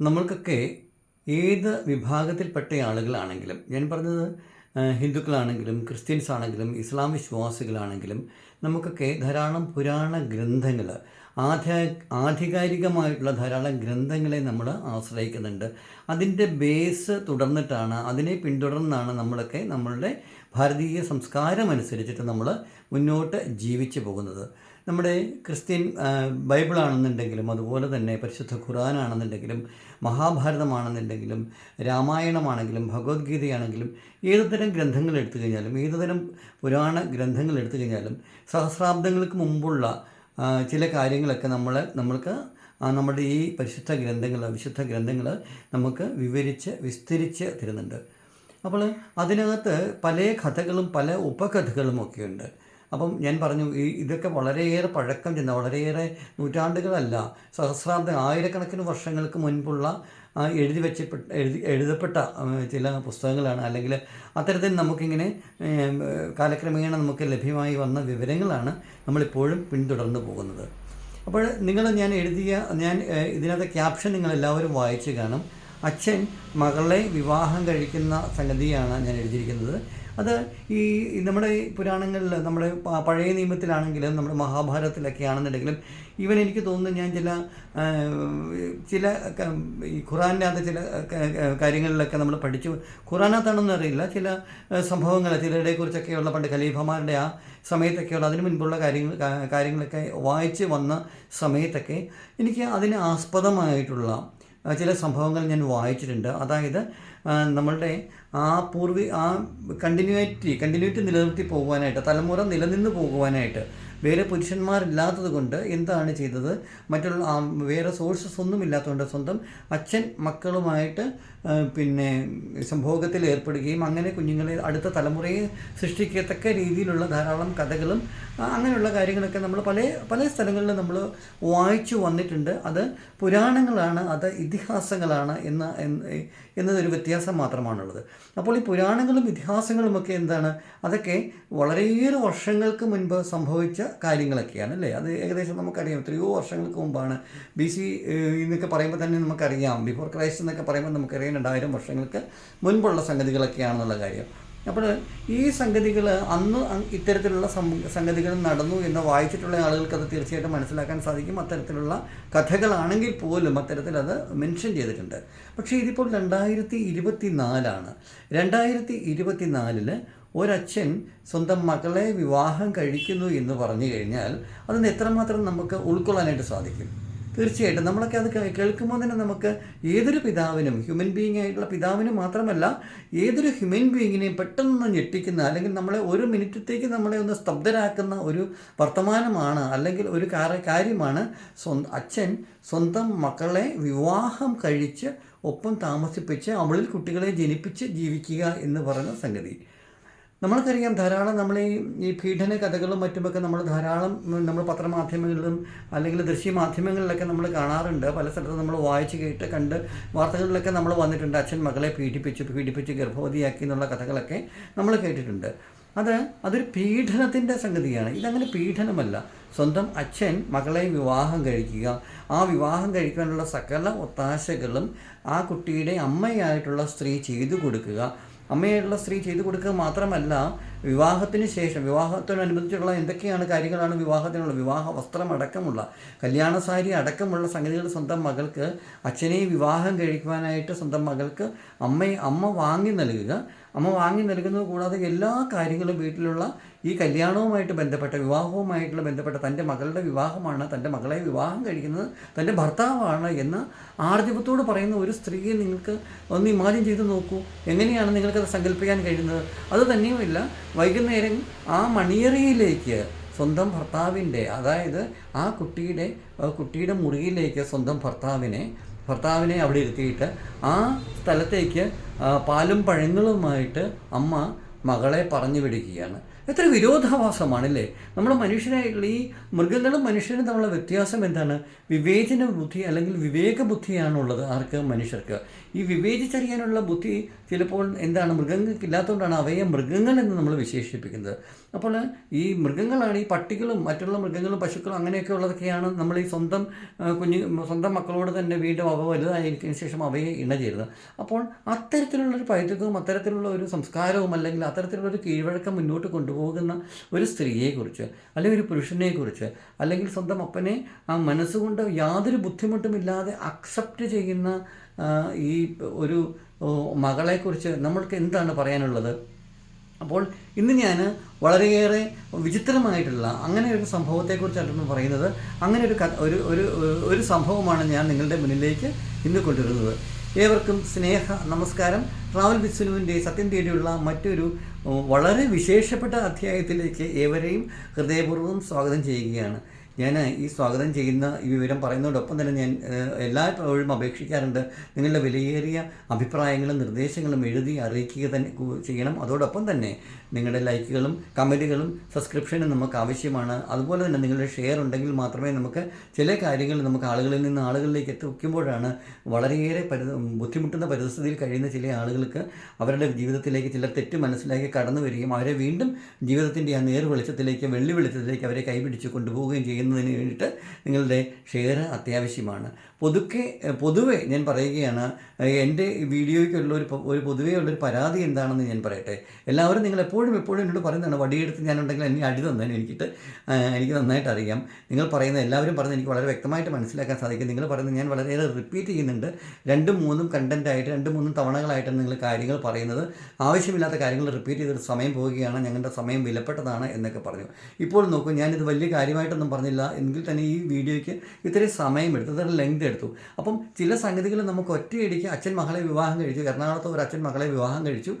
നമ്മൾക്കൊക്കെ ഏത് വിഭാഗത്തിൽപ്പെട്ട ആളുകളാണെങ്കിലും ഞാൻ പറഞ്ഞത് ഹിന്ദുക്കളാണെങ്കിലും ക്രിസ്ത്യൻസ് ആണെങ്കിലും ഇസ്ലാം വിശ്വാസികളാണെങ്കിലും നമുക്കൊക്കെ ധാരാളം പുരാണ ഗ്രന്ഥങ്ങൾ ആധാ ആധികാരികമായിട്ടുള്ള ധാരാളം ഗ്രന്ഥങ്ങളെ നമ്മൾ ആശ്രയിക്കുന്നുണ്ട്. അതിന്റെ ബേസ് തുടർന്നിട്ടാണ് അതിനെ പിന്തുടർന്നാണ് നമ്മളൊക്കെ നമ്മളുടെ ഭാരതീയ സംസ്കാരം അനുസരിച്ചിട്ട് നമ്മൾ മുന്നോട്ട് ജീവിച്ചു പോകുന്നത്. നമ്മുടെ ക്രിസ്ത്യൻ ബൈബിളാണെന്നുണ്ടെങ്കിലും അതുപോലെ തന്നെ പരിശുദ്ധ ഖുറാനാണെന്നുണ്ടെങ്കിലും മഹാഭാരതമാണെന്നുണ്ടെങ്കിലും രാമായണമാണെങ്കിലും ഭഗവത്ഗീതയാണെങ്കിലും ഏതുതരം ഗ്രന്ഥങ്ങൾ എടുത്തു കഴിഞ്ഞാലും ഏതുതരം പുരാണ ഗ്രന്ഥങ്ങൾ എടുത്തു കഴിഞ്ഞാലും സഹസ്രാബ്ദങ്ങൾക്ക് മുമ്പുള്ള ചില കാര്യങ്ങളൊക്കെ നമ്മൾ നമ്മൾക്ക് നമ്മുടെ ഈ പരിശുദ്ധ ഗ്രന്ഥങ്ങൾ വിശുദ്ധ ഗ്രന്ഥങ്ങൾ നമുക്ക് വിവരിച്ച് വിസ്തരിച്ച് തരുന്നുണ്ട്. അപ്പോൾ അതിനകത്ത് പല കഥകളും പല ഉപകഥകളും ഒക്കെ ഉണ്ട് അപ്പം ഞാൻ പറഞ്ഞു ഈ ഇതൊക്കെ വളരെയേറെ പഴക്കം ചെന്ന വളരെയേറെ നൂറ്റാണ്ടുകളല്ല സഹസ്രാബ്ദം ആയിരക്കണക്കിന് വർഷങ്ങൾക്ക് മുൻപുള്ള എഴുതി വെച്ചപ്പെട്ട എഴുതി എഴുതപ്പെട്ട ചില പുസ്തകങ്ങളാണ്. അല്ലെങ്കിൽ അത്തരത്തിൽ നമുക്കിങ്ങനെ കാലക്രമേണ നമുക്ക് ലഭ്യമായി വന്ന വിവരങ്ങളാണ് നമ്മളിപ്പോഴും പിന്തുടർന്നു പോകുന്നത്. അപ്പോൾ നിങ്ങൾ ഞാൻ എഴുതിയ ഞാൻ ഇതിനകത്ത് ക്യാപ്ഷൻ നിങ്ങൾ എല്ലാവരും വായിച്ച് കാണും. അച്ഛൻ മകളെ വിവാഹം കഴിക്കുന്ന സംഗതിയാണ് ഞാൻ എഴുതിയിരിക്കുന്നത്. അത് ഈ നമ്മുടെ പുരാണങ്ങളിൽ നമ്മുടെ പഴയ നിയമത്തിലാണെങ്കിലും നമ്മുടെ മഹാഭാരതത്തിലൊക്കെ ആണെന്നുണ്ടെങ്കിലും ഇവൻ എനിക്ക് തോന്നുന്നു ഞാൻ ചില ചില ഈ ഈ അകത്ത് ചില കാര്യങ്ങളിലൊക്കെ നമ്മൾ പഠിച്ചു. ഖുറാനകത്താണെന്ന് അറിയില്ല. ചില സംഭവങ്ങൾ ചിലരുടെ കുറിച്ചൊക്കെയുള്ള പണ്ട് ഖലീഫമാരുടെ ആ സമയത്തൊക്കെയുള്ള അതിന് മുൻപുള്ള കാര്യങ്ങൾ കാര്യങ്ങളൊക്കെ വായിച്ച് വന്ന സമയത്തൊക്കെ എനിക്ക് അതിന് ആസ്പദമായിട്ടുള്ള ചില സംഭവങ്ങൾ ഞാൻ വായിച്ചിട്ടുണ്ട്. അതായത് നമ്മളുടെ ആ പൂർവി ആ കണ്ടിന്യൂറ്റി കണ്ടിന്യൂറ്റി നിലനിർത്തി പോകുവാനായിട്ട് തലമുറ നിലനിന്ന് പോകുവാനായിട്ട് വേറെ പുരുഷന്മാരില്ലാത്തത് കൊണ്ട് എന്താണ് ചെയ്തത്? മറ്റുള്ള വേറെ സോഴ്സസ് ഒന്നും ഇല്ലാത്തതുകൊണ്ട് സ്വന്തം അച്ഛൻ മക്കളുമായിട്ട് പിന്നെ സംഭോഗത്തിൽ ഏർപ്പെടുകയും അങ്ങനെ കുഞ്ഞുങ്ങളെ അടുത്ത തലമുറയെ സൃഷ്ടിക്കത്തക്ക രീതിയിലുള്ള ധാരാളം കഥകളും അങ്ങനെയുള്ള കാര്യങ്ങളൊക്കെ നമ്മൾ പല പല സ്ഥലങ്ങളിൽ നമ്മൾ വായിച്ചു വന്നിട്ടുണ്ട്. അത് പുരാണങ്ങളാണ് അത് ഇതിഹാസങ്ങളാണ് എന്ന എന്ന് എന്നതൊരു വ്യത്യാസം മാത്രമാണുള്ളത്. അപ്പോൾ ഈ പുരാണങ്ങളും ഇതിഹാസങ്ങളും ഒക്കെ എന്താണ്? അതൊക്കെ വളരെയേറെ വർഷങ്ങൾക്ക് മുൻപ് സംഭവിച്ച കാര്യങ്ങളൊക്കെയാണ് അല്ലേ? അത് ഏകദേശം നമുക്കറിയാം. എത്രയോ വർഷങ്ങൾക്ക് മുമ്പാണ്. ബി സി എന്നൊക്കെ പറയുമ്പോൾ തന്നെ നമുക്കറിയാം. ബിഫോർ ക്രൈസ്റ്റ് എന്നൊക്കെ പറയുമ്പോൾ നമുക്കറിയാം രണ്ടായിരം വർഷങ്ങൾക്ക് മുൻപുള്ള സംഗതികളൊക്കെയാണെന്നുള്ള കാര്യം. അപ്പോൾ ഈ സംഗതികൾ അന്ന് ഇത്തരത്തിലുള്ള സംഗതികൾ നടന്നു എന്ന് വായിച്ചിട്ടുള്ള ആളുകൾക്ക് അത് തീർച്ചയായിട്ടും മനസ്സിലാക്കാൻ സാധിക്കും. അത്തരത്തിലുള്ള കഥകളാണെങ്കിൽ പോലും അത്തരത്തിൽ അത് മെൻഷൻ ചെയ്തിട്ടുണ്ട്. പക്ഷേ ഇതിപ്പോൾ രണ്ടായിരത്തി ഇരുപത്തി നാലാണ് രണ്ടായിരത്തി ഇരുപത്തി നാലിൽ ഒരച്ഛൻ സ്വന്തം മകളെ വിവാഹം കഴിക്കുന്നു എന്ന് പറഞ്ഞു കഴിഞ്ഞാൽ അതിന് എത്രമാത്രം നമുക്ക് ഉൾക്കൊള്ളാനായിട്ട് സാധിക്കും? തീർച്ചയായിട്ടും. നമ്മളൊക്കെ അത് കേൾക്കുമ്പോൾ തന്നെ നമുക്ക് ഏതൊരു പിതാവിനും ഹ്യൂമൻ ബീയിങ് ആയിട്ടുള്ള പിതാവിനും മാത്രമല്ല ഏതൊരു ഹ്യൂമൻ ബീയിങ്ങിനെയും പെട്ടെന്ന് ഞെട്ടിക്കുന്ന അല്ലെങ്കിൽ നമ്മളെ ഒരു മിനിറ്റത്തേക്ക് നമ്മളെ ഒന്ന് സ്തബ്ധരാക്കുന്ന ഒരു വർത്തമാനമാണ് അല്ലെങ്കിൽ ഒരു കാര്യമാണ് സ്വന്തം അച്ഛൻ സ്വന്തം മക്കളെ വിവാഹം കഴിച്ച് ഒപ്പം താമസിപ്പിച്ച് അവളിൽ കുട്ടികളെ ജനിപ്പിച്ച് ജീവിക്കുക എന്ന് പറയുന്ന സംഗതി. നമ്മൾക്കറിയാം ധാരാളം നമ്മൾ ഈ ഈ പീഡന കഥകളും മറ്റുമൊക്കെ നമ്മൾ ധാരാളം നമ്മൾ പത്രമാധ്യമങ്ങളിലും അല്ലെങ്കിൽ ദൃശ്യ മാധ്യമങ്ങളിലൊക്കെ നമ്മൾ കാണാറുണ്ട്. പല സ്ഥലത്തും നമ്മൾ വായിച്ച് കേട്ട് കണ്ട് വാർത്തകളിലൊക്കെ നമ്മൾ വന്നിട്ടുണ്ട്. അച്ഛൻ മകളെ പീഡിപ്പിച്ച് പീഡിപ്പിച്ച് ഗർഭവതിയാക്കി എന്നുള്ള കഥകളൊക്കെ നമ്മൾ കേട്ടിട്ടുണ്ട്. അത് അതൊരു പീഡനത്തിന്റെ സംഗതിയാണ്. ഇതങ്ങനെ പീഡനമല്ല. സ്വന്തം അച്ഛൻ മകളെ വിവാഹം കഴിക്കുക. ആ വിവാഹം കഴിക്കാനുള്ള സകല ഒത്താശകളും ആ കുട്ടിയുടെ അമ്മയായിട്ടുള്ള സ്ത്രീ ചെയ്തു കൊടുക്കുക. അമ്മയായിട്ടുള്ള സ്ത്രീ ചെയ്തു കൊടുക്കുക മാത്രമല്ല വിവാഹത്തിന് ശേഷം വിവാഹത്തോടനുബന്ധിച്ചുള്ള എന്തൊക്കെയാണ് കാര്യങ്ങളാണ് വിവാഹത്തിനുള്ള? വിവാഹ വസ്ത്രം അടക്കമുള്ള കല്യാണ സാരി അടക്കമുള്ള സംഗതികൾ സ്വന്തം മകൾക്ക് അച്ഛനെ വിവാഹം കഴിക്കുവാനായിട്ട് സ്വന്തം മകൾക്ക് അമ്മയെ അമ്മ വാങ്ങി നൽകുക. അമ്മ വാങ്ങി നൽകുന്നത് കൂടാതെ എല്ലാ കാര്യങ്ങളും വീട്ടിലുള്ള ഈ കല്യാണവുമായിട്ട് ബന്ധപ്പെട്ട വിവാഹവുമായിട്ടുള്ള ബന്ധപ്പെട്ട തന്റെ മകളുടെ വിവാഹമാണ് തന്റെ മകളെ വിവാഹം കഴിക്കുന്നത് തന്റെ ഭർത്താവാണ് എന്ന് ആർജവത്തോട് പറയുന്ന ഒരു സ്ത്രീയെ നിങ്ങൾക്ക് ഒന്ന് ഇമാജിൻ ചെയ്ത് നോക്കൂ. എങ്ങനെയാണ് നിങ്ങൾക്കത് സങ്കല്പിക്കാൻ കഴിയുന്നത്? അത് തന്നെയുമില്ല. വൈകുന്നേരം ആ മണിയറിയിലേക്ക് സ്വന്തം ഭർത്താവിന്റെ അതായത് ആ കുട്ടിയുടെ കുട്ടിയുടെ മുറിയിലേക്ക് സ്വന്തം ഭർത്താവിനെ ഭർത്താവിനെ അവിടെ ഇരുത്തിയിട്ട് ആ സ്ഥലത്തേക്ക് പാലും പഴങ്ങളുമായിട്ട് അമ്മ മകളെ പറഞ്ഞു വിടുകയാണ്. എത്ര വിരോധാഭാസമാണല്ലേ? നമ്മൾ മനുഷ്യനായിട്ടുള്ള ഈ മൃഗങ്ങളും മനുഷ്യരും തമ്മിലുള്ള വ്യത്യാസം എന്താണ്? വിവേചന ബുദ്ധി അല്ലെങ്കിൽ വിവേക ബുദ്ധിയാണുള്ളത് ആർക്ക്? മനുഷ്യർക്ക്. ഈ വിവേചിച്ചറിയാനുള്ള ബുദ്ധി ചിലപ്പോൾ എന്താണ്? മൃഗങ്ങൾക്ക് ഇല്ലാത്തതുകൊണ്ടാണ് അവയെ മൃഗങ്ങൾ എന്ന് നമ്മൾ വിശേഷിപ്പിക്കുന്നത്. അപ്പോൾ ഈ മൃഗങ്ങളാണ് ഈ പട്ടികളും മറ്റുള്ള മൃഗങ്ങളും പശുക്കളും അങ്ങനെയൊക്കെ ഉള്ളതൊക്കെയാണ് നമ്മൾ ഈ സ്വന്തം കുഞ്ഞു സ്വന്തം മക്കളോട് തന്നെ വീണ്ടും അവ വലുതായിരിക്കുന്ന ശേഷം അവയെ ഇണചേരുന്നത്. അപ്പോൾ അത്തരത്തിലുള്ളൊരു പൈതൃകവും അത്തരത്തിലുള്ള ഒരു സംസ്കാരവും അല്ലെങ്കിൽ അത്തരത്തിലുള്ള ഒരു കീഴ്വഴക്കം മുന്നോട്ട് കൊണ്ടുപോകുന്ന ഒരു സ്ത്രീയെക്കുറിച്ച് അല്ലെങ്കിൽ ഒരു പുരുഷനെക്കുറിച്ച് അല്ലെങ്കിൽ സ്വന്തം അപ്പനെ ആ മനസ്സുകൊണ്ട് യാതൊരു ബുദ്ധിമുട്ടുമില്ലാതെ അക്സെപ്റ്റ് ചെയ്യുന്ന ഈ ഒരു മകളെക്കുറിച്ച് നമ്മൾക്ക് എന്താണ് പറയാനുള്ളത്? അപ്പോൾ ഇന്ന് ഞാൻ വളരെയേറെ വിചിത്രമായിട്ടുള്ള അങ്ങനെ ഒരു സംഭവത്തെക്കുറിച്ചാണ് പറയുന്നത്. അങ്ങനെ ഒരു ഒരു ഒരു ഒരു സംഭവമാണ് ഞാൻ നിങ്ങളുടെ മുന്നിലേക്ക് ഇന്ന് കൊണ്ടുവരുന്നത്. ഏവർക്കും സ്നേഹ നമസ്കാരം. ട്രാവൽ വിസ്നുവിന്റെ സത്യം തേടിയുള്ള മറ്റൊരു വളരെ വിശേഷപ്പെട്ട അധ്യായത്തിലേക്ക് ഏവരെയും ഹൃദയപൂർവം സ്വാഗതം ചെയ്യുകയാണ്. ഞാൻ ഈ സ്വാഗതം ചെയ്യുന്ന ഈ വിവരം പറയുന്നതോടൊപ്പം തന്നെ ഞാൻ എല്ലാ എല്ലായ്പ്പോഴും അപേക്ഷിക്കാറുണ്ട് നിങ്ങളുടെ വിലയേറിയ അഭിപ്രായങ്ങളും നിർദ്ദേശങ്ങളും എഴുതി അറിയിക്കുക തന്നെ ചെയ്യണം. അതോടൊപ്പം തന്നെ നിങ്ങളുടെ ലൈക്കുകളും കമന്റുകളും സബ്സ്ക്രിപ്ഷനും നമുക്ക് ആവശ്യമാണ്. അതുപോലെ തന്നെ നിങ്ങളുടെ ഷെയർ ഉണ്ടെങ്കിൽ മാത്രമേ നമുക്ക് ചില കാര്യങ്ങൾ നമുക്ക് ആളുകളിൽ നിന്ന് ആളുകളിലേക്ക് എത്തിക്കുമ്പോഴാണ് വളരെയേറെ പരി ബുദ്ധിമുട്ടുന്ന പരിസ്ഥിതിയിൽ കഴിയുന്ന ചില ആളുകൾക്ക് അവരുടെ ജീവിതത്തിലേക്ക് ചില തെറ്റ് മനസ്സിലാക്കി കടന്നു വരികയും അവരെ വീണ്ടും ജീവിതത്തിന്റെ ആ നേർ വെളിച്ചത്തിലേക്ക് വെള്ളി വെളിച്ചത്തിലേക്ക് അവരെ കൈപിടിച്ച് കൊണ്ടുപോവുകയും ചെയ്യുന്നതിന് വേണ്ടിയിട്ട് നിങ്ങളുടെ ഷെയർ അത്യാവശ്യമാണ്. പൊതുക്കെ പൊതുവെ ഞാൻ പറയുകയാണ് എന്റെ വീഡിയോയ്ക്കുള്ള ഒരു ഒരു പൊതുവേ ഉള്ളൊരു പരാതി എന്താണെന്ന് ഞാൻ പറയട്ടെ. എല്ലാവരും നിങ്ങൾ എപ്പോഴും എപ്പോഴും എന്നോട് പറയുന്നതാണ് വടിയെടുത്ത് ഞാനുണ്ടെങ്കിൽ എന്നെ അടി തന്നതിന് എനിക്കിട്ട് എനിക്ക് നന്നായിട്ട് അറിയാം. നിങ്ങൾ പറയുന്ന എല്ലാവരും പറയുന്നത് എനിക്ക് വളരെ വ്യക്തമായിട്ട് മനസ്സിലാക്കാൻ സാധിക്കും. നിങ്ങൾ പറയുന്നത് ഞാൻ വളരെയേറെ റിപ്പീറ്റ് ചെയ്യുന്നുണ്ട്. രണ്ടും മൂന്നും കണ്ടന്റായിട്ട് രണ്ടും മൂന്നും തവണകളായിട്ടാണ് നിങ്ങൾ കാര്യങ്ങൾ പറയുന്നത്. ആവശ്യമില്ലാത്ത കാര്യങ്ങൾ റിപ്പീറ്റ് ചെയ്തൊരു സമയം പോവുകയാണ് ഞങ്ങളുടെ സമയം വിലപ്പെട്ടതാണ് എന്നൊക്കെ പറഞ്ഞു. ഇപ്പോൾ നോക്കൂ ഞാനിത് വലിയ കാര്യമായിട്ടൊന്നും പറഞ്ഞില്ല. എങ്കിൽ തന്നെ ഈ വീഡിയോയ്ക്ക് ഇത്രയും സമയം എടുത്തു ഇത്ര ലെങ്ത് എടുത്തു. അപ്പം ചില സംഗതികൾ നമുക്ക് ഒറ്റയടിക്ക് അച്ഛൻ മകളെ വിവാഹം കഴിച്ചു എറണാകുളത്ത് ഒരു അച്ഛൻ മകളെ വിവാഹം കഴിച്ചു.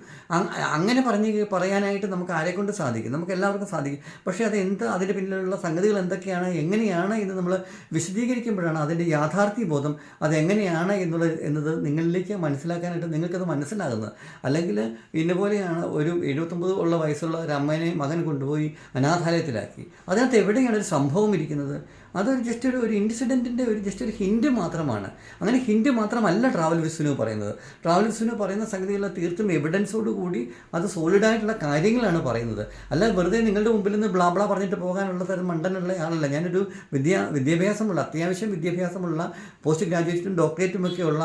അങ്ങനെ പറഞ്ഞ് പറയാനായിട്ട് നമുക്ക് ആരെ കൊണ്ട് സാധിക്കും? നമുക്ക് എല്ലാവർക്കും സാധിക്കും. പക്ഷേ അത് എന്ത് അതിന്റെ പിന്നിലുള്ള സംഗതികൾ എന്തൊക്കെയാണ് എങ്ങനെയാണ് എന്ന് നമ്മൾ വിശദീകരിക്കുമ്പോഴാണ് അതിന്റെ യാഥാർത്ഥ്യ ബോധം അതെങ്ങനെയാണ് എന്നുള്ളത് എന്നത് നിങ്ങളിലേക്ക് മനസ്സിലാക്കാനായിട്ട് നിങ്ങൾക്കത് മനസ്സിലാകുന്നത്. അല്ലെങ്കിൽ ഇന്നപോലെയാണ് ഒരു എഴുപത്തൊമ്പത് ഉള്ള വയസ്സുള്ള ഒരു അമ്മേനെ മകൻ കൊണ്ടുപോയി അനാഥാലയത്തിലാക്കി. അതിനകത്ത് എവിടെയാണ് ഒരു സംഭവം ഇരിക്കുന്നത് അതൊരു ജസ്റ്റ് ഒരു ഒരു ഇൻസിഡന്റിന്റെ ഒരു ജസ്റ്റ് ഒരു ഹിൻഡ് മാത്രമാണ്. അങ്ങനെ ഹിൻഡ് മാത്രമല്ല ട്രാവൽ വിസ്നു പറയുന്നത്. ട്രാവൽ വിസ്നു പറയുന്ന സംഗതികളിൽ തീർത്തും എവിഡൻസോട് കൂടി അത് സോളിഡായിട്ടുള്ള കാര്യങ്ങളാണ് പറയുന്നത്. അല്ല വെറുതെ നിങ്ങളുടെ മുമ്പിൽ നിന്ന് ബ്ലാ ബ്ലാ പറഞ്ഞിട്ട് പോകാനുള്ള തരം മണ്ടനുള്ള ആളല്ല. ഞാനൊരു വിദ്യാ വിദ്യാഭ്യാസമുള്ള അത്യാവശ്യം വിദ്യാഭ്യാസമുള്ള പോസ്റ്റ് ഗ്രാജുവേറ്റും ഡോക്ടറേറ്റും ഒക്കെ ഉള്ള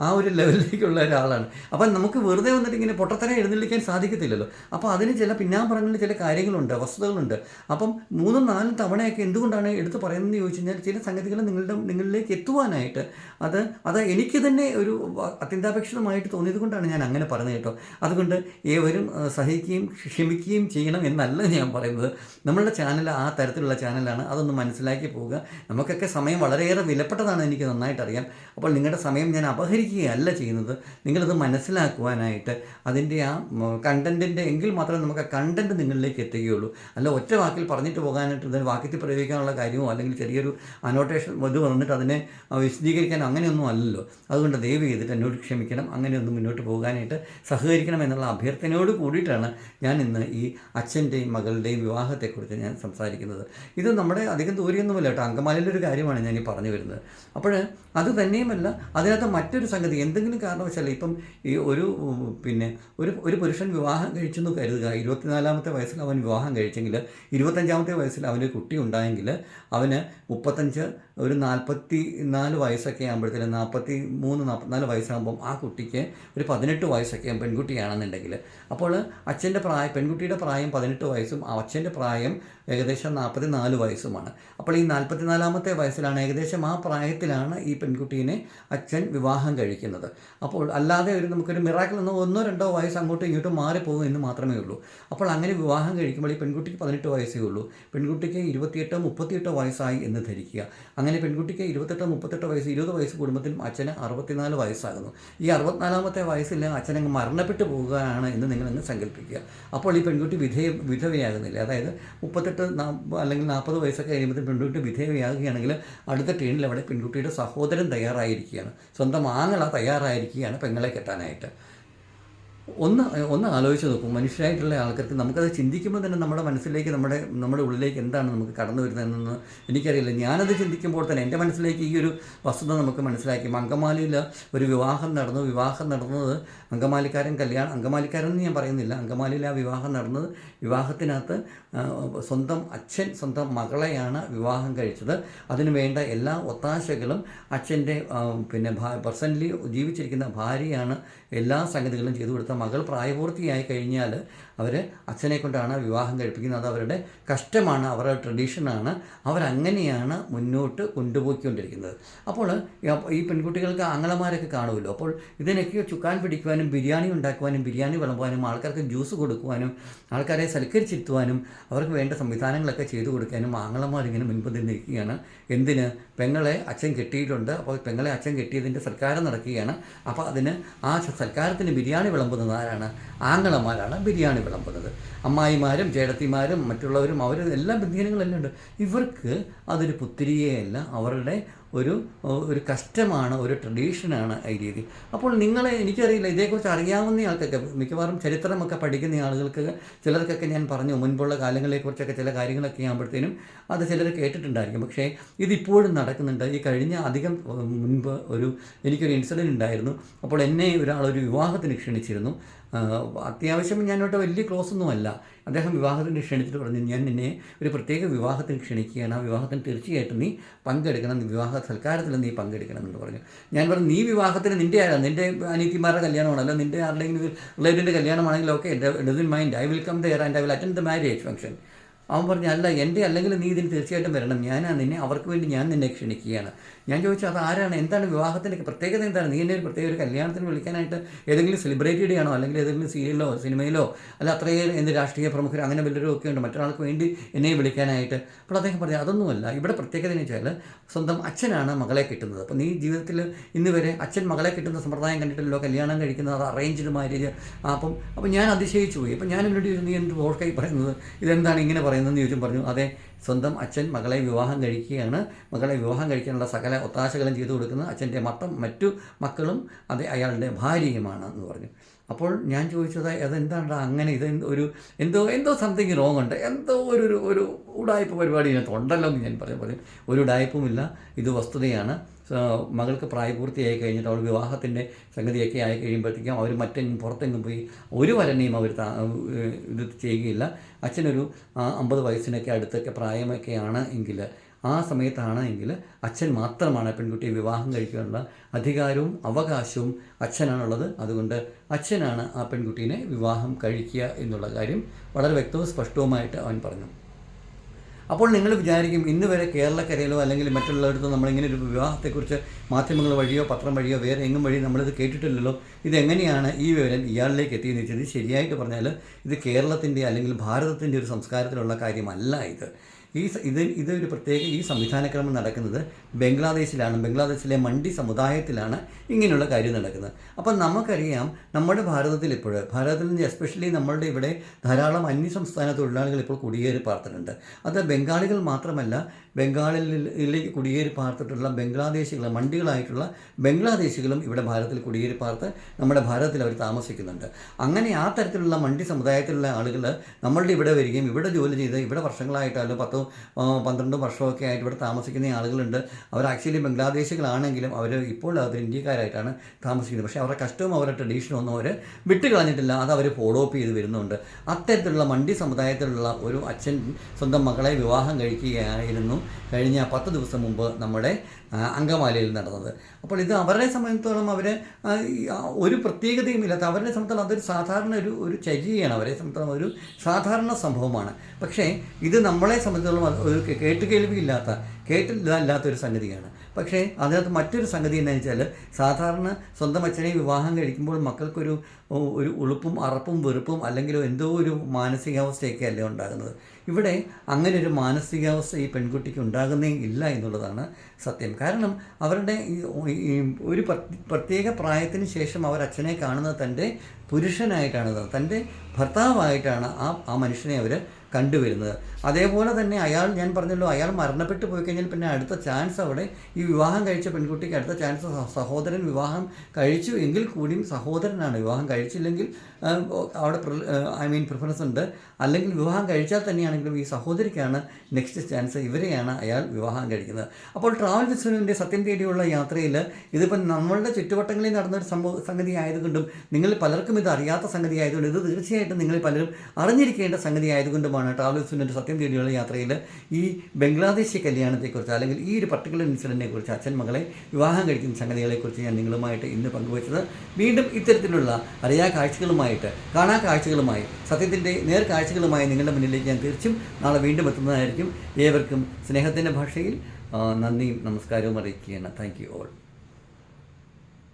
ആ- ഒരു ലെവലിലേക്കുള്ള ഒരാളാണ്. അപ്പം നമുക്ക് വെറുതെ വന്നിട്ട് ഇങ്ങനെ പൊട്ടത്തരം എഴുന്നള്ളിക്കാൻ സാധിക്കത്തില്ലല്ലോ. അപ്പോൾ അതിന് ചില പിന്നാമ്പറങ്ങളിൽ ചില കാര്യങ്ങളുണ്ട് വസ്തുതകളുണ്ട്. അപ്പം മൂന്നും നാലും തവണയൊക്കെ എന്തുകൊണ്ടാണ് പറയുന്നതെന്ന് ചോദിച്ചു കഴിഞ്ഞാൽ ചില സംഗതികൾ നിങ്ങളുടെ നിങ്ങളിലേക്ക് എത്തുവാനായിട്ട് അത് അത് എനിക്ക് തന്നെ ഒരു അത്യന്താപേക്ഷിതമായിട്ട് തോന്നിയത് കൊണ്ടാണ് ഞാൻ അങ്ങനെ പറഞ്ഞത് കേട്ടോ. അതുകൊണ്ട് ഏവരും സഹിക്കുകയും ക്ഷമിക്കുകയും ചെയ്യണം എന്നല്ല ഞാൻ പറയുന്നത്. നമ്മളുടെ ചാനൽ ആ തരത്തിലുള്ള ചാനലാണ് അതൊന്ന് മനസ്സിലാക്കി പോവുക. നമുക്കൊക്കെ സമയം വളരെയേറെ വിലപ്പെട്ടതാണ് എനിക്ക് നന്നായിട്ട് അറിയാം. അപ്പോൾ നിങ്ങളുടെ സമയം ഞാൻ അപഹരിക്കുകയല്ല ചെയ്യുന്നത്. നിങ്ങളത് മനസ്സിലാക്കുവാനായിട്ട് അതിന്റെ ആ കണ്ടന്റിന്റെ എങ്കിൽ മാത്രമേ നമുക്ക് ആ കണ്ടന്റ് നിങ്ങളിലേക്ക് എത്തുകയുള്ളൂ. അല്ല ഒറ്റ വാക്കിൽ പറഞ്ഞിട്ട് പോകാനായിട്ട് ഇതിന് വാക്യത്തിൽ പ്രയോഗിക്കാനുള്ള കാര്യമോ അല്ലെങ്കിൽ ചെറിയൊരു അനോട്ടേഷൻ ഇത് വന്നിട്ട് അതിനെ വിശദീകരിക്കാൻ അങ്ങനെയൊന്നും അല്ലല്ലോ. അതുകൊണ്ട് ദയവ് ചെയ്തിട്ട് എന്നോട് ക്ഷമിക്കണം. അങ്ങനെയൊന്നും മുന്നോട്ട് പോകാനായിട്ട് സഹകരിക്കണം എന്നുള്ള അഭ്യർത്ഥനയോട് കൂടിയിട്ടാണ് ഞാൻ ഇന്ന് ഈ അച്ഛന്റെയും മകളുടെയും വിവാഹത്തെക്കുറിച്ച് ഞാൻ സംസാരിക്കുന്നത്. ഇത് നമ്മുടെ അധികം ദൂരെയൊന്നുമല്ല കേട്ടോ. അങ്കമാലിന്റെ ഒരു കാര്യമാണ് ഞാൻ ഈ പറഞ്ഞു വരുന്നത്. അപ്പോൾ അത് തന്നെയുമല്ല അതിനകത്ത് മറ്റൊരു സംഗതി. എന്തെങ്കിലും കാരണവശാൽ ഇപ്പം ഈ ഒരു പിന്നെ ഒരു ഒരു പുരുഷൻ വിവാഹം കഴിച്ചെന്ന് കരുതുക. ഇരുപത്തിനാലാമത്തെ വയസ്സിൽ അവൻ വിവാഹം കഴിച്ചെങ്കിൽ ഇരുപത്തഞ്ചാമത്തെ വയസ്സിൽ അവന് കുട്ടി ഉണ്ടായെങ്കിൽ അവന് മുപ്പത്തഞ്ച് ഒരു നാൽപ്പത്തി നാല് വയസ്സൊക്കെ ആകുമ്പോഴത്തേനും നാൽപ്പത്തി മൂന്ന് നാൽപ്പത്തിനാല് വയസ്സാകുമ്പം ആ കുട്ടിക്ക് ഒരു പതിനെട്ട് വയസ്സൊക്കെ പെൺകുട്ടിയാണെന്നുണ്ടെങ്കിൽ. അപ്പോൾ അച്ഛന്റെ പ്രായം പെൺകുട്ടിയുടെ പ്രായം പതിനെട്ട് വയസ്സും അച്ഛന്റെ പ്രായം ഏകദേശം നാൽപ്പത്തി നാല് വയസ്സുമാണ്. അപ്പോൾ ഈ നാൽപ്പത്തി നാലാമത്തെ വയസ്സിലാണ് ഏകദേശം ആ പ്രായത്തിലാണ് ഈ പെൺകുട്ടീനെ അച്ഛൻ വിവാഹം കഴിക്കുന്നത്. അപ്പോൾ അല്ലാതെ ഒരു നമുക്കൊരു മിറാക്കിൾ എന്നോ ഒന്നോ രണ്ടോ വയസ്സ് അങ്ങോട്ടും ഇങ്ങോട്ടും മാറിപ്പോകും എന്ന് മാത്രമേ ഉള്ളൂ. അപ്പോൾ അങ്ങനെ വിവാഹം കഴിക്കുമ്പോൾ ഈ പെൺകുട്ടിക്ക് പതിനെട്ട് വയസ്സേ ഉള്ളൂ. പെൺകുട്ടിക്ക് ഇരുപത്തിയെട്ടോ മുപ്പത്തിയെട്ടോ വയസ്സായി എന്ന് ധരിക്കുക. അങ്ങനെ പെൺകുട്ടിക്ക് ഇരുപത്തെട്ടോ മുപ്പത്തെട്ടോ വയസ്സ് ഇരുപത് വയസ്സ് കുടുംബത്തിൽ അച്ഛന് അറുപത്തിനാല് വയസ്സാകുന്നു. ഈ അറുപത്തിനാലാമത്തെ വയസ്സിൽ അച്ഛനങ്ങ് മരണപ്പെട്ടു പോകുകയാണ് എന്ന് നിങ്ങളങ്ങ് സങ്കല്പിക്കുക. അപ്പോൾ ഈ പെൺകുട്ടി വിധേയ വിധവയാകുന്നില്ല. അതായത് മുപ്പത്തെട്ട് നാ- അല്ലെങ്കിൽ നാൽപ്പത് വയസ്സൊക്കെ കഴിയുമ്പോൾ പെൺകുട്ടി വിധേയയാകുകയാണെങ്കിൽ അടുത്ത ട്രെയിനിൽ അവിടെ പെൺകുട്ടിയുടെ സഹോദരൻ തയ്യാറായിരിക്കുകയാണ്. സ്വന്തം ആങ്ങള തയ്യാറായിരിക്കുകയാണ് പെങ്ങളെ കെട്ടാനായിട്ട്. ഒന്ന് ഒന്ന് ആലോചിച്ച് നോക്കും. മനുഷ്യരായിട്ടുള്ള ആൾക്കാർക്ക് നമുക്കത് ചിന്തിക്കുമ്പോൾ തന്നെ നമ്മുടെ മനസ്സിലേക്ക് നമ്മുടെ നമ്മുടെ ഉള്ളിലേക്ക് എന്താണ് നമുക്ക് കടന്നു വരുന്നതെന്ന് എനിക്കറിയില്ല. ഞാനത് ചിന്തിക്കുമ്പോൾ തന്നെ എന്റെ മനസ്സിലേക്ക് ഈ ഒരു വസ്തുത നമുക്ക് മനസ്സിലാക്കി. അങ്കമാലിയിൽ ഒരു വിവാഹം നടന്നു. വിവാഹം നടന്നത് അങ്കമാലിക്കാരൻ കല്യാണം അങ്കമാലിക്കാരൻ എന്ന് ഞാൻ പറയുന്നില്ല. അങ്കമാലിയിൽ ആ വിവാഹം നടന്നത് വിവാഹത്തിനകത്ത് സ്വന്തം അച്ഛൻ സ്വന്തം മകളെയാണ് വിവാഹം കഴിച്ചത്. അതിന് വേണ്ട എല്ലാ ഒത്താശകളും അച്ഛന്റെ പിന്നെ പേഴ്സണലി ജീവിച്ചിരിക്കുന്ന ഭാര്യയാണ് എല്ലാ സംഗതികളും ചെയ്തു കൊടുത്ത മകൾ പ്രായപൂർത്തിയായി കഴിഞ്ഞാൽ അവർ അച്ഛനെ കൊണ്ടാണ് വിവാഹം കഴിപ്പിക്കുന്നത്. അവരുടെ കഷ്ടമാണ് അവരുടെ ട്രഡീഷനാണ് അവരങ്ങനെയാണ് മുന്നോട്ട് കൊണ്ടുപോയിക്കൊണ്ടിരിക്കുന്നത്. അപ്പോൾ ഈ- പെൺകുട്ടികൾക്ക് ആങ്ങളമാരൊക്കെ കാണുമല്ലോ. അപ്പോൾ ഇതിനൊക്കെ ചുക്കാൻ പിടിക്കുവാനും ബിരിയാണി ഉണ്ടാക്കുവാനും ബിരിയാണി വിളമ്പുവാനും ആൾക്കാർക്ക് ജ്യൂസ് കൊടുക്കുവാനും ആൾക്കാരെ സൽക്കരിച്ചിരുത്തുവാനും അവർക്ക് വേണ്ട സംവിധാനങ്ങളൊക്കെ ചെയ്തു കൊടുക്കാനും ആങ്ങളമാരിങ്ങനെ മുൻപന്തിൽ നിൽക്കുകയാണ്. എന്തിന്? പെങ്ങളെ അച്ഛൻ കെട്ടിയിട്ടുണ്ട്. അപ്പോൾ പെങ്ങളെ അച്ഛൻ കെട്ടിയതിന്റെ സൽക്കാരം നടക്കുകയാണ്. അപ്പോൾ അതിന് ആ സൽക്കാരത്തിന് ബിരിയാണി വിളമ്പുന്നത് ആരാണ് ആങ്ങളമാരാണ് ബിരിയാണി വിളമ്പുന്നത്. അമ്മായിമാരും ചേടത്തിമാരും മറ്റുള്ളവരും അവർ എല്ലാ ബന്ധുജനങ്ങളെല്ലാം ഉണ്ട്. ഇവർക്ക് അതൊരു പുത്തിരിയെയല്ല അവരുടെ ഒരു ഒരു കസ്റ്റമാണ് ഒരു ട്രഡീഷനാണ് ഈ രീതി. അപ്പോൾ നിങ്ങളെ എനിക്കറിയില്ല ഇതേക്കുറിച്ച് അറിയാവുന്ന ആൾക്കൊക്കെ മിക്കവാറും ചരിത്രമൊക്കെ പഠിക്കുന്ന ആളുകൾക്ക് ചിലർക്കൊക്കെ ഞാൻ പറഞ്ഞു മുൻപുള്ള കാലങ്ങളെക്കുറിച്ചൊക്കെ ചില കാര്യങ്ങളൊക്കെ ആകുമ്പോഴത്തേനും അത് ചിലർ കേട്ടിട്ടുണ്ടായിരിക്കും. പക്ഷേ ഇതിപ്പോഴും നടക്കുന്നുണ്ട്. ഈ കഴിഞ്ഞ അധികം മുൻപ് ഒരു എനിക്കൊരു ഇൻസിഡന്റ് ഉണ്ടായിരുന്നു. അപ്പോൾ എന്നെ ഒരാൾ ഒരു വിവാഹത്തിന് ക്ഷണിച്ചിരുന്നു. അത്യാവശ്യം ഞാനോട്ട് വലിയ ക്ലോസ് ഒന്നുമല്ല അദ്ദേഹം വിവാഹത്തിന് ക്ഷണിച്ചിട്ട് പറഞ്ഞു ഞാൻ നിന്നെ ഒരു പ്രത്യേക വിവാഹത്തിന് ക്ഷണിക്കുകയാണ്. ആ വിവാഹത്തിന് തീർച്ചയായിട്ടും നീ പങ്കെടുക്കണം. വിവാഹ സൽക്കാരത്തിൽ നീ പങ്കെടുക്കണം എന്ന് പറഞ്ഞു. ഞാൻ പറഞ്ഞു നീ വിവാഹത്തിന് നിന്റെ നിന്റെ അനീത്തിമാരുടെ കല്യാണമാണല്ലോ? നിന്റെ ആരുടെയെങ്കിലും റിലേറ്റീവിന്റെ കല്യാണമാണെങ്കിലും okay doesn't mind I will come there and I will attend the marriage function അവൻ പറഞ്ഞു അല്ല എന്റെ അല്ലെങ്കിൽ നീ ഇതിന് തീർച്ചയായിട്ടും വരണം. ഞാനാ നിന്നെ അവർക്ക് വേണ്ടി ഞാൻ നിന്നെ ക്ഷണിക്കുകയാണ്. ഞാൻ ചോദിച്ചു അത് ആരാണ്? എന്താണ് വിവാഹത്തിന്റെ പ്രത്യേകത എന്താണ്? നീ എന്നെ ഒരു പ്രത്യേക ഒരു കല്യാണത്തിന് വിളിക്കാനായിട്ട് ഏതെങ്കിലും സെലിബ്രിറ്റി ആണോ അല്ലെങ്കിൽ ഏതെങ്കിലും സീരിയലിലോ സിനിമയിലോ അല്ല അത്രയും എന്ത് രാഷ്ട്രീയ പ്രമുഖർ അങ്ങനെ വലിയൊരു ഒക്കെ ഉണ്ട്. മറ്റൊരാൾക്ക് വേണ്ടി എന്നെ വിളിക്കാനായിട്ട്. അപ്പോൾ അദ്ദേഹം പറഞ്ഞു അതൊന്നുമല്ല. ഇവിടെ പ്രത്യേകത എന്ന് വെച്ചാൽ സ്വന്തം അച്ഛനാണ് മകളെ കിട്ടുന്നത്. അപ്പോൾ നീ ജീവിതത്തിൽ ഇന്ന് വരെ അച്ഛൻ മകളെ കിട്ടുന്ന സമ്പ്രദായം കണ്ടിട്ടില്ലല്ലോ കല്യാണം കഴിക്കുന്നത് അത് അറേഞ്ച്ഡ് മാരേജ് അപ്പം അപ്പം ഞാൻ അതിശയിച്ചു പോയി അപ്പം ഞാൻ എന്നോട് നീ എന്ത് ഓർക്കായി പറയുന്നത്? ഇതെന്താണ് ഇങ്ങനെ പറയുന്നതെന്ന് ചോദിച്ചും പറഞ്ഞു അതെ സ്വന്തം അച്ഛൻ മകളെ വിവാഹം കഴിക്കുകയാണ്. മകളെ വിവാഹം കഴിക്കാനുള്ള സകല ഒത്താശകളും ചെയ്തു കൊടുക്കുന്നത് അച്ഛന്റെ മത്തം മറ്റു മക്കളും അതെ അയാളുടെ ഭാര്യയുമാണ് എന്ന് പറഞ്ഞു. അപ്പോൾ ഞാൻ ചോദിച്ചത് അതെന്താണ് അങ്ങനെ? ഇത് ഒരു എന്തോ എന്തോ സംതിങ് റോങ് ഉണ്ട്. എന്തോ ഒരു ഒരു- ഉടായ്പ പരിപാടി ഇതിനകത്ത് ഉണ്ടല്ലോ എന്ന് ഞാൻ പറഞ്ഞു പറഞ്ഞു. ഒരു ഉടായ്പുമില്ല ഇത് വസ്തുതയാണ്. മകൾക്ക് പ്രായപൂർത്തിയായി കഴിഞ്ഞിട്ട് അവൾ വിവാഹത്തിന്റെ സംഗതിയൊക്കെ ആയി കഴിയുമ്പോഴത്തേക്കും അവർ മറ്റെങ്ങും പുറത്തെങ്ങും പോയി ഒരു വരനെയും അവർ ഇത് ചെയ്യുകയില്ല. അച്ഛനൊരു അമ്പത് വയസ്സിനൊക്കെ അടുത്തൊക്കെ പ്രായമൊക്കെയാണ് എങ്കിൽ ആ സമയത്താണ് എങ്കിൽ അച്ഛൻ മാത്രമാണ് പെൺകുട്ടിയെ വിവാഹം കഴിക്കാനുള്ള അധികാരവും അവകാശവും അച്ഛനാണുള്ളത്. അതുകൊണ്ട് അച്ഛനാണ് ആ പെൺകുട്ടീനെ വിവാഹം കഴിക്കുക എന്നുള്ള കാര്യം വളരെ വ്യക്തവും സ്പഷ്ടവുമായിട്ട് അവൻ പറഞ്ഞു. അപ്പോൾ നിങ്ങൾ വിചാരിക്കും ഇന്ന് വരെ കേരളക്കരയിലോ അല്ലെങ്കിൽ മറ്റുള്ളവരുടെ നമ്മളിങ്ങനെ ഒരു വിവാഹത്തെക്കുറിച്ച് മാധ്യമങ്ങൾ വഴിയോ പത്രം വഴിയോ വേറെ എങ്ങും വഴി നമ്മളിത് കേട്ടിട്ടില്ലല്ലോ. ഇതെങ്ങനെയാണ് ഈ വിവരം ഇയാളിലേക്ക് എത്തിയെന്ന് വെച്ചാൽ ശരിയായിട്ട് പറഞ്ഞാൽ ഇത് കേരളത്തിന്റെ അല്ലെങ്കിൽ ഭാരതത്തിന്റെ ഒരു സംസ്കാരത്തിലുള്ള കാര്യമല്ല ഇത്. ഈ ഇത് ഇതൊരു പ്രത്യേക ഈ സംവിധാനക്രമം നടക്കുന്നത് ബംഗ്ലാദേശിലാണ്. ബംഗ്ലാദേശിലെ മണ്ടി സമുദായത്തിലാണ് ഇങ്ങനെയുള്ള കാര്യം നടക്കുന്നത്. അപ്പം നമുക്കറിയാം നമ്മുടെ ഭാരതത്തിൽ ഇപ്പോൾ ഭാരതത്തിൽ നിന്ന് എസ്പെഷ്യലി നമ്മളുടെ ഇവിടെ ധാരാളം അന്യസംസ്ഥാന തൊഴിലാളികൾ ഇപ്പോൾ കുടിയേറി പാർത്തിട്ടുണ്ട്. അത് ബംഗാളികൾ മാത്രമല്ല ബംഗാളിലേക്ക് കുടിയേറി പാർത്തിട്ടുള്ള ബംഗ്ലാദേശികൾ മണ്ടികളായിട്ടുള്ള ബംഗ്ലാദേശികളും ഇവിടെ ഭാരതത്തിൽ കുടിയേറി പാർത്ത് നമ്മുടെ ഭാരതത്തിൽ അവർ താമസിക്കുന്നുണ്ട്. അങ്ങനെ ആ തരത്തിലുള്ള മണ്ടി സമുദായത്തിലുള്ള ആളുകൾ നമ്മളുടെ ഇവിടെ വരികയും ഇവിടെ ജോലി ചെയ്ത് ഇവിടെ വർഷങ്ങളായിട്ടാലും പത്തോ പന്ത്രണ്ടോ വർഷമൊക്കെ ആയിട്ട് ഇവിടെ താമസിക്കുന്ന ആളുകളുണ്ട്. അവർ ആക്ച്വലി ബംഗ്ലാദേശികളാണെങ്കിലും അവർ ഇപ്പോൾ അത് ഇന്ത്യക്കാരായിട്ടാണ് താമസിക്കുന്നത്. പക്ഷേ അവരുടെ കഷ്ടവും അവരുടെ ട്രഡീഷനും ഒന്നും അവർ വിട്ടുകളഞ്ഞിട്ടില്ല. അത് അവർ ഫോളോ അപ്പ് ചെയ്ത് വരുന്നുണ്ട്. അത്തരത്തിലുള്ള മണ്ടി സമുദായത്തിലുള്ള ഒരു അച്ഛൻ സ്വന്തം മകളെ വിവാഹം കഴിക്കുകയായിരുന്നു. കഴിഞ്ഞ പത്ത് ദിവസം മുമ്പ് നമ്മുടെ അങ്കമാലിയിൽ നടന്നത്. അപ്പോൾ ഇത് അവരുടെ സംബന്ധത്തോളം അവർ ഒരു പ്രത്യേകതയും ഇല്ലാത്ത അവരുടെ സംബന്ധിച്ചിടത്തോളം അതൊരു സാധാരണ ഒരു ഒരു ചര്യയാണ്. അവരെ സംബന്ധിച്ചോളം ഒരു സാധാരണ സംഭവമാണ്. പക്ഷേ ഇത് നമ്മളെ സംബന്ധിച്ചോളം ഒരു കേട്ട് കേട്ടുകേൾവിയില്ലാത്ത കേട്ടില്ലാത്ത ഒരു സംഗതിയാണ്. പക്ഷേ അതിനകത്ത് മറ്റൊരു സംഗതി എന്താണെന്ന് വെച്ചാൽ സാധാരണ സ്വന്തം അച്ഛനെ വിവാഹം കഴിക്കുമ്പോൾ മക്കൾക്കൊരു ഒരു ഉളുപ്പും അറപ്പും വെറുപ്പും അല്ലെങ്കിൽ എന്തോ ഒരു മാനസികാവസ്ഥയൊക്കെ അല്ലേ ഉണ്ടാകുന്നത്. ഇവിടെ അങ്ങനെ ഒരു മാനസികാവസ്ഥ ഈ പെൺകുട്ടിക്ക് ഉണ്ടാകുന്നേ ഇല്ല എന്നുള്ളതാണ് സത്യം. കാരണം അവരുടെ ഒരു പ്രത്യേക പ്രായത്തിന് ശേഷം അവർ അച്ഛനെ കാണുന്നത് തന്റെ പുരുഷനായിട്ടാണ്. തന്റെ ഭർത്താവായിട്ടാണ് ആ ആ മനുഷ്യനെ അവർ കണ്ടുവരുന്നത്. അതേപോലെ തന്നെ അയാൾ ഞാൻ പറഞ്ഞല്ലോ അയാൾ മരണപ്പെട്ടു പോയി കഴിഞ്ഞാൽ പിന്നെ അടുത്ത ചാൻസ് അവിടെ ഈ വിവാഹം കഴിച്ച പെൺകുട്ടിക്ക് അടുത്ത ചാൻസ് സഹോദരൻ വിവാഹം കഴിച്ചു എങ്കിൽ കൂടിയും സഹോദരനാണ്. വിവാഹം കഴിച്ചില്ലെങ്കിൽ അവിടെ ഐ മീൻ പ്രിഫറൻസ് ഉണ്ട്. അല്ലെങ്കിൽ വിവാഹം കഴിച്ചാൽ തന്നെയാണെങ്കിലും ഈ സഹോദരിക്കാണ് നെക്സ്റ്റ് ചാൻസ് ഇവരെയാണ് അയാൾ വിവാഹം കഴിക്കുന്നത്. അപ്പോൾ ട്രാവൽ വിസ്വലിന്റെ സത്യം തേടിയുള്ള യാത്രയിൽ ഇതിപ്പം നമ്മളുടെ ചുറ്റുവട്ടങ്ങളിൽ നടന്നൊരു സംഭവ സംഗതി ആയതുകൊണ്ടും നിങ്ങൾ പലർക്കും ഇത് അറിയാത്ത സംഗതി ആയതുകൊണ്ട് ഇത് തീർച്ചയായിട്ടും നിങ്ങൾ പലരും അറിഞ്ഞിരിക്കേണ്ട സംഗതി ആയതുകൊണ്ടുമാണ് ട്രാവൽ വിസ്വലിന്റെ സത്യം തേടിയുള്ള യാത്രയിൽ ഈ ബംഗ്ലാദേശി കല്യാണത്തെക്കുറിച്ച് അല്ലെങ്കിൽ ഈ ഒരു പർട്ടിക്കുലർ ഇൻസിഡന്റിനെ കുറിച്ച് അച്ഛൻ മകളെ വിവാഹം കഴിക്കുന്ന സംഗതികളെക്കുറിച്ച് ഞാൻ നിങ്ങളുമായിട്ട് ഇന്ന് പങ്കുവച്ചത്. വീണ്ടും ഇത്തരത്തിലുള്ള അറിയാ കാഴ്ചകളുമായിട്ട് കാണാ കാഴ്ചകളുമായി സത്യത്തിന്റെ നേർ കാഴ്ചകളുമായി നിങ്ങളുടെ മുന്നിലേക്ക് ഞാൻ തീർച്ചയും നാളെ വീണ്ടും എത്തുന്നതായിരിക്കും. ഏവർക്കും സ്നേഹത്തിന്റെ ഭാഷയിൽ നന്ദിയും നമസ്കാരവും അറിയിക്കുകയാണ്. Thank you all